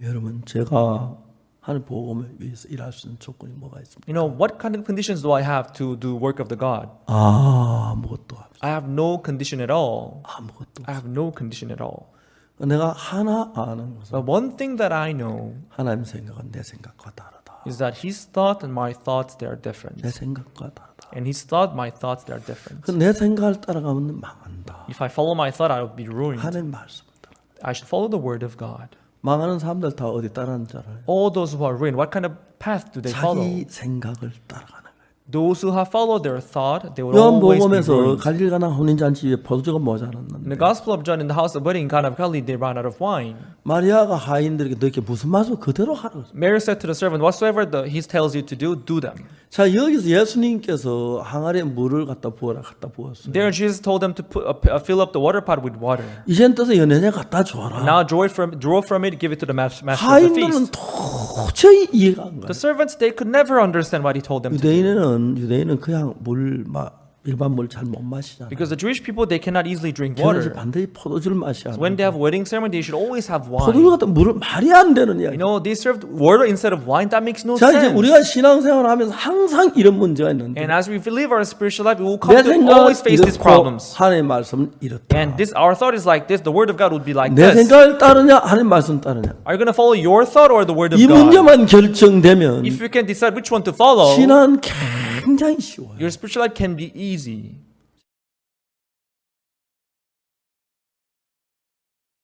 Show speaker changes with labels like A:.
A: 여러분 제가 하늘 복음을 위해서 일할 수 있는 조건이 뭐가 있습니까?
B: You know, what kind of conditions do I have to do work of the God?
A: 아, 아무것도 없-
B: I have no condition at all.
A: 아무것도.
B: I have no condition at all.
A: 없- 내가 하나 아는 것은
B: But one thing that I know
A: 하나님 생각은 내 생각과 다르다.
B: is that His thought and my thoughts they are different,
A: 내 생각과 다르다.
B: and His thought, my thoughts they are different.
A: 그내 생각을 따라가면 망한다.
B: If I follow my thought, I will be ruined.
A: 하나님 말씀 따라.
B: I should follow the word of God.
A: 망하는 사람들 다 어디 따르는 줄 알아요?
B: All those who are ruined, what kind of path do they follow?
A: 자기 생각을 따라가는 거예요.
B: Those who have followed their thought, they will always be
A: 요한복음에서
B: ruined.
A: 갈릴 가나 혼인잔치에 포도주가
B: In
A: 모자랐는데
B: the Gospel of John, in the house of wedding in Cana of Galilee, they ran out of wine.
A: 마리아가 하인들에게 너에게 무슨 말씀 그대로 하라.
B: Mary said to the servant, "Whatsoever the, he tells you to do, do them."
A: 자 여기서 예수님께서 항아리에 물을 갖다 부어라 갖다 부었어요.
B: There, Jesus told them to put, uh, uh, fill up the water pot with water.
A: 이젠 떠서 연예에 갖다 줘라.
B: Now draw from, draw from it, give it to the mas- master of the
A: 하인들은
B: feast.
A: 도저히 이해가 안
B: The
A: 가요.
B: servants, they could never understand what he told them to do.
A: 유대인은 유대인은 그냥 물막 일반 물 잘 못 마시잖아.
B: Because the Jewish people, they cannot easily drink water.
A: 반드시 포도주를 마셔야 돼.
B: When they have wedding ceremony, they should always have
A: 포도주
B: wine.
A: 같은 물을 말이 안 되는 이야기.
B: You know, they served water instead of wine. That makes no
A: 자 이제
B: sense.
A: 우리가 신앙생활을 하면서 항상 이런 문제가 있는데
B: And as we live our spiritual life, we will come
A: 내
B: to always face these problems.
A: 하나님의 말씀은 이렇다.
B: And this, our thought is like this. The word of God would be like
A: 내
B: this.
A: 생각을 따르냐 하나님 말씀 따르냐.
B: Are you going to follow your thought or the word of
A: 이
B: God?
A: 문제만 결정되면
B: If you can decide which one to follow,
A: 신앙은 굉장히 쉬워요.
B: your spiritual life can be easy.